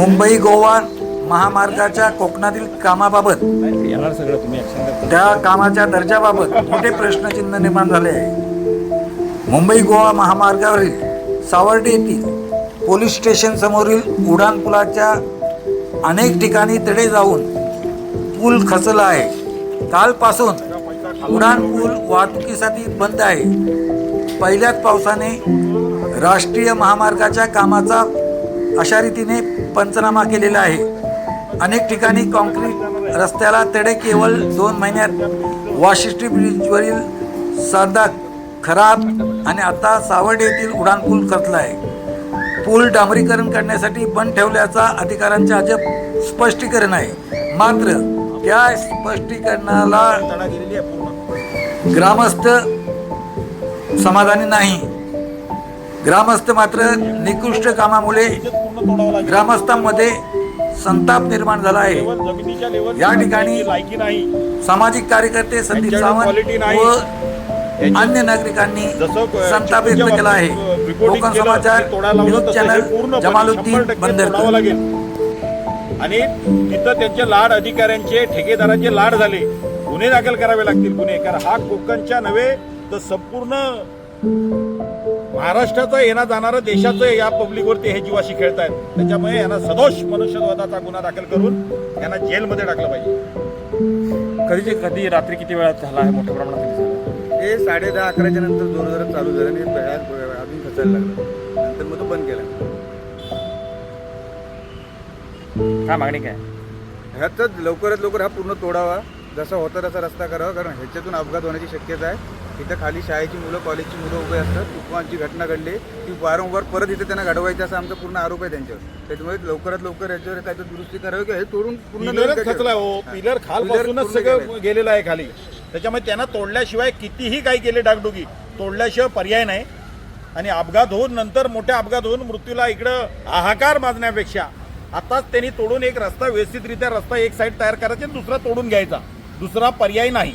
मुंबई गोवा महामार्गाच्या कोकणातील कामाबाबत त्या कामाच्या दर्जाबाबत मोठे प्रश्नचिन्ह निर्माण झाले आहे. मुंबई गोवा महामार्गावरील सावर्डे येथील पोलीस स्टेशन समोरील उड्डाणपुलाच्या अनेक ठिकाणी तडे जाऊन पूल खचला आहे. कालपासून उड्डाणपूल वाहतुकीसाठी बंद आहे. पहिल्याच पावसाने राष्ट्रीय महामार्गाच्या कामाचा अशा रीतीने पंचनामा केलेला आहे. अनेक ठिकाणी कॉन्क्रीट रस्त्याला तडे केवळ दोन महिन्यात वाशिष्ठी ब्रिजवरील साधा खराब आणि आता सावड येथील उड्डाणपूल खचला आहे पूल डांबरीकरण करण्यासाठी बंद ठेवल्याचा अधिकाऱ्यांचे अजब स्पष्टीकरण आहे. मात्र त्या स्पष्टीकरणाला ग्रामस्थ समाधानी नाही. ग्रामस्थ मात्र निकृष्ट कामामुळे तोडावं लागेल. ग्रामस्थांमध्ये संताप निर्माण झाला आहे. या ठिकाणी- सामाजिक कार्यकर्ते संदीप सावंत. व अन्य नागरिकांनी संताप व्यक्त केला आहे. कोकण समाचार न्यूज चॅनल जमालुद्दीन 100% तोडावं बंदरकर. लागेल. आणि तिथं त्यांचे लाड अधिकाऱ्यांचे ठेकेदारांचे लाड झाले. गुन्हे दाखल करावे लागतील गुन्हे कारण हा कोकणच्या नव्हे तर संपूर्ण महाराष्ट्राचं येणं जाणारं देशाचं या पब्लिकवरती हे जीवाशी खेळतायत. त्याच्यामुळे यांना सदोष मनुष्यवधाचा गुन्हा दाखल करून यांना जेलमध्ये टाकलं पाहिजे. कधीचे कधी रात्री किती वेळात झाला आहे? मोठ्या प्रमाणात हे साडे दहा अकराच्या नंतर जोर जोरात चालू झालं आणि अजून खचायला लागलं. नंतर मग तो बंद केला. काय मागणी काय? ह्यातच लवकरात लवकर हा पूर्ण तोडावा. जसा होता तसा रस्ता करावा कारण ह्याच्यातून अपघात होण्याची शक्यता आहे. इथं खाली शाळेची मुलं कॉलेजची मुलं उभे असतात. तुफानची घटना घडली. ती वारंवार परत इथे त्यांना घडवायचं असा आमचा पूर्ण आरोप आहे त्यांच्यावर. त्याच्यामुळे लवकरात लवकर याच्यावर काहीतरी दुरुस्ती करावी की हे तोडून पूर्ण हो. पिलर खालपासूनच सगळं. गेलेलं आहे खाली. त्याच्यामुळे त्यांना तोडल्याशिवाय कितीही काही केले डागडुगी तोडल्याशिवाय पर्याय नाही. आणि अपघात होऊन नंतर मोठे अपघात होऊन मृत्यूला इकडं हाहाकार माजण्यापेक्षा आताच त्यांनी तोडून एक रस्ता व्यवस्थितरित्या रस्ता एक साईड तयार करायचा आणि दुसरा तोडून घ्यायचा. दुसरा पर्याय नाही.